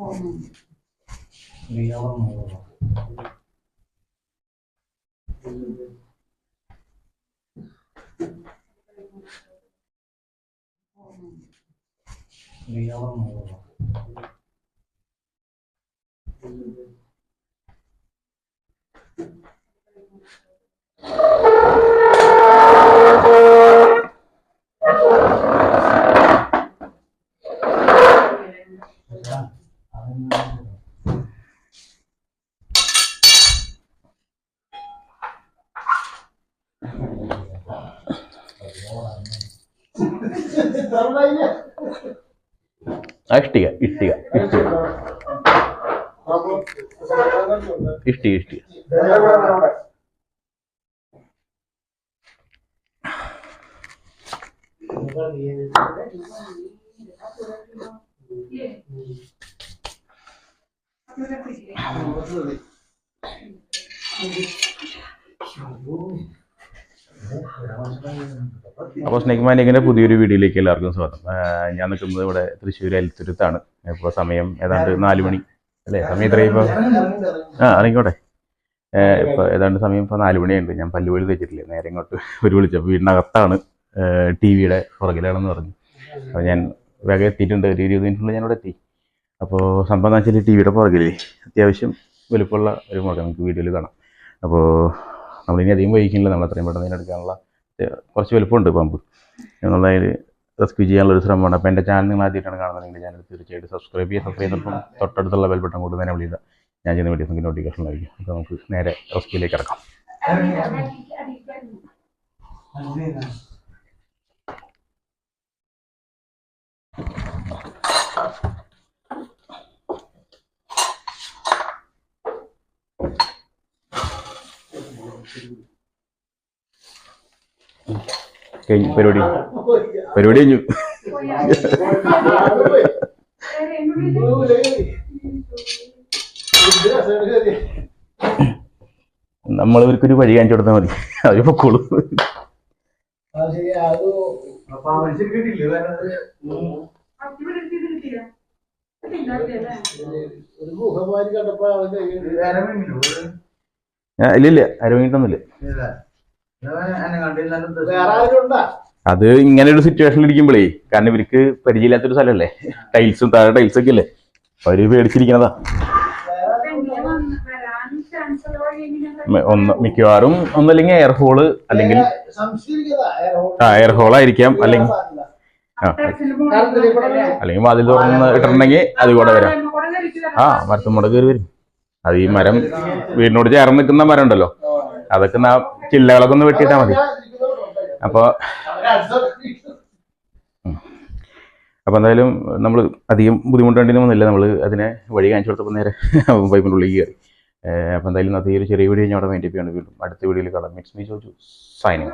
Burayı alamıyor baba. Burayı alamıyor baba. ಅಷ್ಟಿಗೆ ಇಷ್ಟಿಗೆ ಇಷ್ಟಿಗೆ ಇಷ್ಟಿಗೆ ಇಷ್ಟಿಗೆ Thank you. അപ്പോൾ സ്നേക് മാനിക്കിന്റെ പുതിയൊരു വീഡിയോയിലേക്ക് എല്ലാവർക്കും സ്വാഗതം. ഞാൻ നിൽക്കുന്നത് ഇവിടെ തൃശ്ശൂർ എൽത്തുരുത്താണ്. ഇപ്പോൾ സമയം ഏതാണ്ട് നാല് മണി. അല്ലേ? സമയം ഇത്രയും ഇപ്പോൾ ആ അറിയിക്കോട്ടെ ഇപ്പോൾ ഏതാണ്ട് സമയം ഇപ്പോൾ നാല് മണിയുണ്ട് ഞാൻ പല്ലുവഴി തെച്ചിട്ടില്ല. നേരെ ഇങ്ങോട്ട് ഒരു വിളിച്ചപ്പോൾ വീടിനകത്താണ് ടി വിയുടെ പുറകിലാണെന്ന് പറഞ്ഞു. അപ്പോൾ ഞാൻ വേഗം എത്തിയിട്ടുണ്ട്. ഒരു ഇരുപത് മിനിറ്റിനുള്ളിൽ ഞാൻ ഇവിടെ എത്തി. അപ്പോൾ സംഭവം എന്ന് വെച്ചാൽ ടി വിയുടെ അത്യാവശ്യം വലുപ്പമുള്ള ഒരു മുഖം നമുക്ക് വീഡിയോയിൽ കാണാം. അപ്പോൾ നമ്മളിനി അധികം വൈകിക്കില്ല നമ്മൾ അത്രയും പെട്ടെന്ന് ഇതിനെടുക്കാനുള്ള ഏഹ്, കുറച്ച് വലുപ്പമുണ്ട് പമ്പ്. എന്നുള്ളതിൽ റെസ്ക്യൂ ചെയ്യാനുള്ള ഒരു ശ്രമമാണ് അപ്പോൾ എന്റെ ചാനൽ നിങ്ങൾ ആദ്യമായിട്ടാണ് കാണുന്നതെങ്കിൽ ചാനൽ തീർച്ചയായിട്ടും സബ്സ്ക്രൈബ് ചെയ്യുക സബ്സ്ക്രൈബ് ചെയ്തപ്പം തൊട്ടടുത്തുള്ള ബെൽ ബട്ടൺ കൊണ്ട് തന്നെ വിളിക്കുക. ഞാൻ ചെയ്യുന്ന വീഡിയോസ് നിങ്ങൾക്ക് നോട്ടിഫിക്കേഷൻ ലഭിക്കും. അപ്പോൾ നമുക്ക് നേരെ റെസ്ക്യൂയിലേക്ക് ഇറക്കാം. കഴിഞ്ഞു പരിപാടി. പരിപാടി കഴിഞ്ഞു. നമ്മൾ ഇവർക്കൊരു വഴി കാണിച്ചു കൊടുത്താൽ മതി. അവർ പൊക്കോളൂ. ഇല്ലില്ല അരവിങ്ങിട്ടൊന്നുമില്ല അത് ഇങ്ങനെ ഒരു സിറ്റുവേഷനിൽ ഇരിക്കുമ്പോഴേ കാരണം ഇവർക്ക് പരിചയമില്ലാത്തൊരു സ്ഥലമല്ലേ? ടൈൽസും താഴെ ടൈൽസ് ഒക്കെ അല്ലേ അവർ പേടിച്ചിരിക്കണതാ. ഒന്ന് മിക്കവാറും ഒന്നല്ലെങ്കിൽ എയർഹോൾ അല്ലെങ്കിൽ ആ എയർഹോൾ ആയിരിക്കാം. അല്ലെങ്കിൽ ആ അല്ലെങ്കിൽ വാതിൽ തുറന്ന് ഇട്ടിട്ടുണ്ടെങ്കിൽ അത് കൂടെ വരാം. ആ മരത്തുമ്മടെ കയറി വരും. അത് ഈ മരം വീടിനോട് ചേർന്ന് നിൽക്കുന്ന മരം ഉണ്ടല്ലോ അതൊക്കെ ചില്ലകളൊക്കെ ഒന്ന് വെട്ടിയിട്ടാ മതി. അപ്പൊ അപ്പൊ എന്തായാലും നമ്മൾ അധികം ബുദ്ധിമുട്ടേണ്ടി വന്നില്ല. നമ്മൾ അതിനെ വഴി കാണിച്ചു കൊടുത്തപ്പോൾ നേരെ പൈപ്പിന്റെ ഉള്ളിൽ കയറി. അപ്പോൾ അപ്പൊ എന്തായാലും ഇന്നത്തെ ഈ ഒരു ചെറിയ വീഡിയോ ഞാൻ അവിടെ വേണ്ടി അടുത്ത വീഡിയോയിൽ കാണാം. മിക്സ് മീ ചോദിച്ചു സൈനിങ്